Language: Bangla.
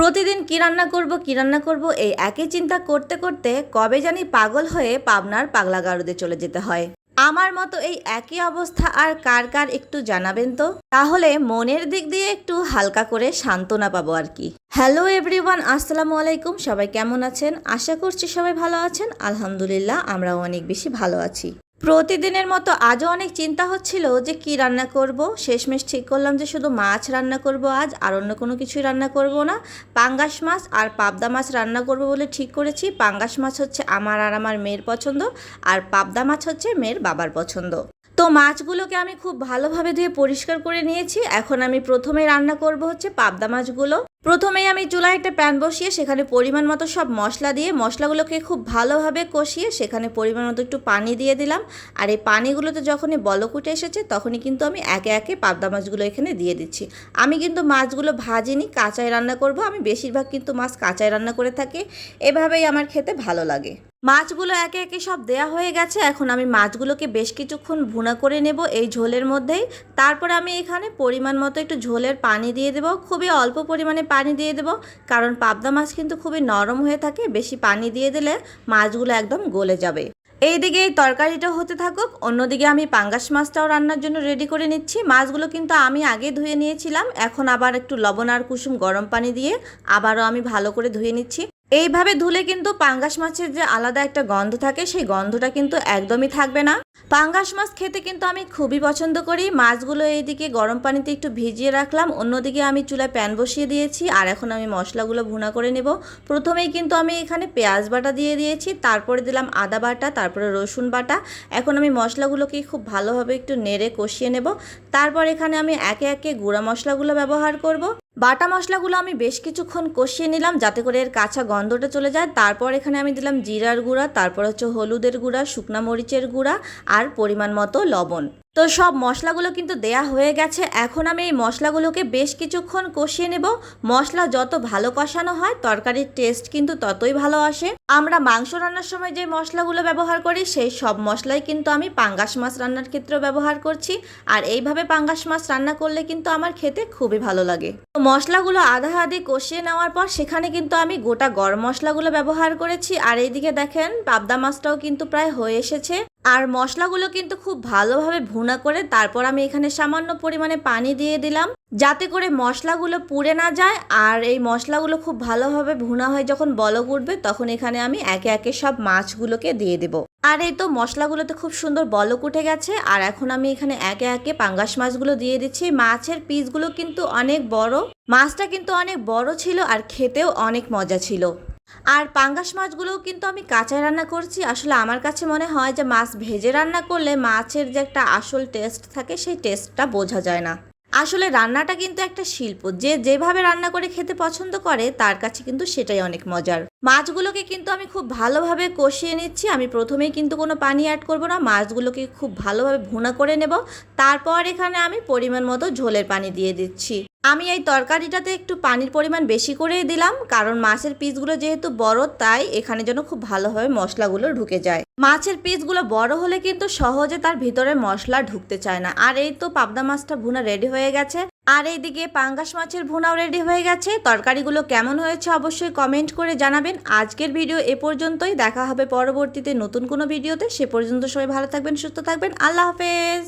প্রতিদিন কি রান্না করব, কি রান্না করব, এই একই চিন্তা করতে করতে কবে জানি পাগল হয়ে পাবনার পাগলা গারদে চলে যেতে হয়। আমার মতো এই একই অবস্থা আর কার কার একটু জানাবেন তো? তাহলে মনের দিক দিয়ে একটু হালকা করে সান্ত্বনা পাবো আর কি। হ্যালো এভরিওয়ান, আসসালামু আলাইকুম। সবাই কেমন আছেন? আশা করছি সবাই ভালো আছেন। আলহামদুলিল্লাহ, আমরাও অনেক বেশি ভালো আছি। প্রতিদিনের মতো আজও অনেক চিন্তা হচ্ছিল যে কি রান্না করব। শেষমেশ ঠিক করলাম যে শুধু মাছ রান্না করব আজ, আর অন্য কোনো কিছুই রান্না করব না। পাঙ্গাস মাছ আর পাবদা মাছ রান্না করব বলে ঠিক করেছি। পাঙ্গাস মাছ হচ্ছে আমার আর আমার মেয়ের পছন্দ, আর পাবদা মাছ হচ্ছে মেয়ের বাবার পছন্দ। তো মাছগুলোকে আমি খুব ভালোভাবে ধুয়ে পরিষ্কার করে নিয়েছি। এখন আমি প্রথমে রান্না করব হচ্ছে পাবদা মাছগুলো। প্রথমেই আমি চুলায় একটা প্যান বসিয়ে সেখানে পরিমাণ মতো সব মশলা দিয়ে মশলাগুলোকে খুব ভালোভাবে কষিয়ে সেখানে পরিমাণ মতো একটু পানি দিয়ে দিলাম। আর এই পানিগুলোতে যখনই বলক উঠে এসেছে তখনই কিন্তু আমি একে একে পাবদা মাছগুলো এখানে দিয়ে দিচ্ছি। আমি কিন্তু মাছগুলো ভাজিনি কাঁচায় রান্না করব। আমি বেশিরভাগ কিন্তু মাছ কাঁচায় রান্না করে থাকি। এভাবেই আমার খেতে ভালো লাগে। মাছগুলো একে একে সব দেয়া হয়ে গেছে। এখন আমি মাছগুলোকে বেশ কিছুক্ষণ ভুনা করে নেব এই ঝোলের মধ্যেই। তারপর আমি এখানে পরিমাণ মতো একটু ঝোলের পানি দিয়ে দেবো। খুবই অল্প পরিমাণে পানি দিয়ে দেবো। কারণ পাবদা মাছ কিন্তু খুবই নরম হয়ে থাকে। বেশি পানি দিয়ে দিলে মাছগুলো একদম গলে যাবে। এইদিকে এই তরকারিটা হতে থাকুক। অন্যদিকে আমি পাঙ্গাস মাছটাও রান্নার জন্য রেডি করে নিচ্ছি। মাছগুলো কিন্তু আমি আগে ধুয়ে নিয়েছিলাম। এখন আবার একটু লবণ আর কুসুম গরম পানি দিয়ে আবারও আমি ভালো করে ধুয়ে নিচ্ছি। এইভাবে ধুলে কিন্তু পাঙ্গাস মাছের যে আলাদা একটা গন্ধ থাকে, সেই গন্ধটা কিন্তু একদমই থাকবে না। পাঙ্গাস মাছ খেতে কিন্তু আমি খুবই পছন্দ করি। মাছগুলো এইদিকে গরম পানিতে একটু ভিজিয়ে রাখলাম। অন্যদিকে আমি চুলায় প্যান বসিয়ে দিয়েছি আর এখন আমি মশলাগুলো ভুনা করে নেব। প্রথমেই কিন্তু আমি এখানে পেঁয়াজ বাটা দিয়ে দিয়েছি, তারপরে দিলাম আদা বাটা, তারপরে রসুন বাটা। এখন আমি মশলাগুলোকে খুব ভালোভাবে একটু নেড়ে কষিয়ে নেব। তারপর এখানে আমি একে একে গুঁড়া মশলাগুলো ব্যবহার করব। বাটা মশলাগুলো আমি বেশ কিছুক্ষণ কষিয়ে নিলাম যাতে করে এর কাঁচা গন্ধটা চলে যায়। তারপর এখানে আমি দিলাম জিরার গুঁড়া, তারপর হচ্ছে হলুদের গুঁড়া, শুকনা মরিচের গুঁড়া আর পরিমাণ মতো লবণ। তো সব মশলাগুলো কিন্তু দেয়া হয়ে গেছে। এখন আমি এই মশলাগুলোকে বেশ কিছুক্ষণ কষিয়ে নেব। মশলা যত ভালো কষানো হয়, তরকারির টেস্ট কিন্তু ততই ভালো আসে। আমরা মাংস রান্নার সময় যে মশলাগুলো ব্যবহার করি, সেই সব মশলাই কিন্তু আমি পাঙ্গাস মাছ রান্নার ক্ষেত্রেও ব্যবহার করছি। আর এইভাবে পাঙ্গাস মাছ রান্না করলে কিন্তু আমার খেতে খুবই ভালো লাগে। তো মশলাগুলো আধা আধি কষিয়ে নেওয়ার পর সেখানে কিন্তু আমি গোটা গরম মশলাগুলো ব্যবহার করেছি। আর এইদিকে দেখেন, পাবদা মাছটাও কিন্তু প্রায় হয়ে এসেছে। আর মশলাগুলো কিন্তু খুব ভালোভাবে ভুনা করে তারপর আমি এখানে সামান্য পরিমাণে পানি দিয়ে দিলাম, যাতে করে মশলাগুলো পুড়ে না যায়। আর এই মশলাগুলো খুব ভালোভাবে ভুনা হয়ে যখন বলক উঠবে, তখন এখানে আমি একে একে সব মাছগুলোকে দিয়ে দেব। আর এই তো মশলাগুলোতে খুব সুন্দর বলক উঠে গেছে, আর এখন আমি এখানে একে একে পাঙ্গাস মাছগুলো দিয়ে দিচ্ছি। মাছের পিসগুলো কিন্তু অনেক বড়, মাছটা কিন্তু অনেক বড় ছিল আর খেতেও অনেক মজা ছিল। আর পাঙ্গাস মাছগুলোও কিন্তু আমি কাঁচায় রান্না করছি। আসলে আমার কাছে মনে হয় যে মাছ ভেজে রান্না করলে মাছের যে একটা আসল টেস্ট থাকে, সেই টেস্টটা বোঝা যায় না। আসলে রান্নাটা কিন্তু একটা শিল্প। যে যেভাবে রান্না করে খেতে পছন্দ করে, তার কাছে কিন্তু সেটাই অনেক মজার। মাছগুলোকে কিন্তু আমি খুব ভালোভাবে কষিয়ে নিচ্ছি। আমি প্রথমেই কিন্তু কোনো পানি অ্যাড করব না। মাছগুলোকে খুব ভালোভাবে ভুনা করে নেব। তারপর এখানে আমি পরিমাণ মতো ঝোলের পানি দিয়ে দিচ্ছি। আমি এই তরকারিটাতে একটু পানির পরিমাণ বেশি করেই দিলাম, কারণ মাছের পিসগুলো যেহেতু বড়, তাই এখানে যেন খুব ভালোভাবে মশলাগুলো ঢুকে যায়। মাছের পিসগুলো বড় হলে কিন্তু সহজে তার ভিতরে মশলা ঢুকতে চায় না। আর এই তো পাবদা মাছটা ভুনা রেডি হয়ে গেছে। আর এইদিকে পাঙ্গাস মাছের ভুনাও রেডি হয়ে গেছে। তরকারিগুলো কেমন হয়েছে অবশ্যই কমেন্ট করে জানাবেন। আজকের ভিডিও এ পর্যন্তই। দেখা হবে পরবর্তীতে নতুন কোনো ভিডিওতে। সে পর্যন্ত সবাই ভালো থাকবেন, সুস্থ থাকবেন। আল্লাহ হাফেজ।